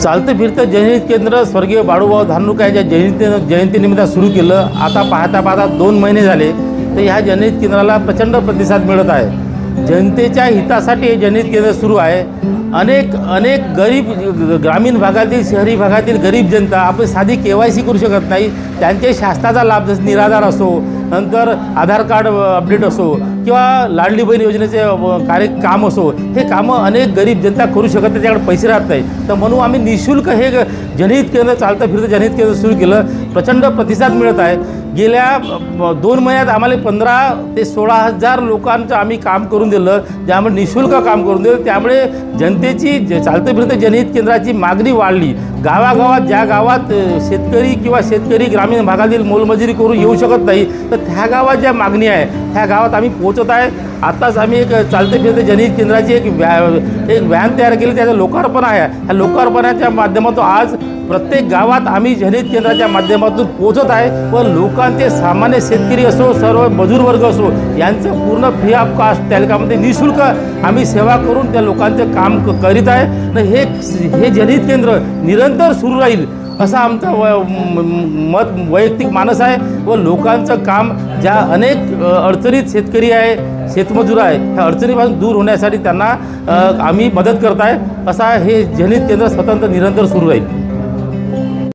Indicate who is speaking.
Speaker 1: चालतं फिरतं जयंत केंद्र स्वर्गीय बाळूभाऊ धानुका यांच्या जयंती जयंतीनिमित्त सुरू केलं. आता पाहता पाहता दोन महिने झाले तर ह्या जनहित केंद्राला प्रचंड प्रतिसाद मिळत आहे. जनतेच्या हितासाठी हे जनहित केंद्र सुरू आहे. अनेक अनेक गरीब ग्रामीण भागातील शहरी भागातील गरीब जनता आपण साधी के वाय सी करू शकत नाही. त्यांचे शासनाचा लाभ जसं निराधार असो नंतर आधार कार्ड अपडेट असो किंवा लाडली बहीण योजनेचे कार्य काम असो हे कामं अनेक गरीब जनता करू शकत नाही त्याच्याकडे पैसे राहत नाही तर म्हणून आम्ही निशुल्क हे जनहित केंद्र चालतं फिरतं जनहित केंद्र सुरू केलं. प्रचंड प्रतिसाद मिळत आहे. गेल्या दोन महिन्यात आम्हाला पंधरा ते सोळा हजार लोकांचं आम्ही काम करून दिलं. त्यामुळे निशुल्क काम करून दिलं. त्यामुळे जनतेची ज चालतं फिरतं जनहित केंद्राची मागणी वाढली. गावागावात ज्या गावात शेतकरी किंवा शेतकरी ग्रामीण भागातील मोलमजुरी करून येऊ शकत नाही तर तर त्या गावात ज्या मागणी आहे त्या गावात आम्ही पोहोचत आहे. आत्ताच आम्ही एक चालते फिरते जनहित केंद्राची एक व्या एक व्हॅन तयार केली त्याचं लोकार्पण आहे. ह्या लोकार्पणाच्या माध्यमातून आज प्रत्येक गावात आम्ही जनहित केंद्राच्या माध्यमातून पोहोचत आहे. व लोकांचे सामान्य शेतकरी असो सर्व मजूर वर्ग असो यांचं पूर्ण फ्री ऑफ कास्ट तालुक्यामध्ये निशुल्क आम्ही सेवा करून त्या लोकांचं काम करीत आहे. तर हे हे जनहित केंद्र निरंतर सुरू राहील. असा आमचा व मत वैयक्तिक मानस आहे व लोकांचं काम ज्या अनेक अडचणीत शेतकरी आहे शेतमजूर आहे ह्या अडचणीपासून दूर होण्यासाठी त्यांना आम्ही मदत करत आहे असा हे जनित केंद्र स्वतंत्र निरंतर सुरू राहील.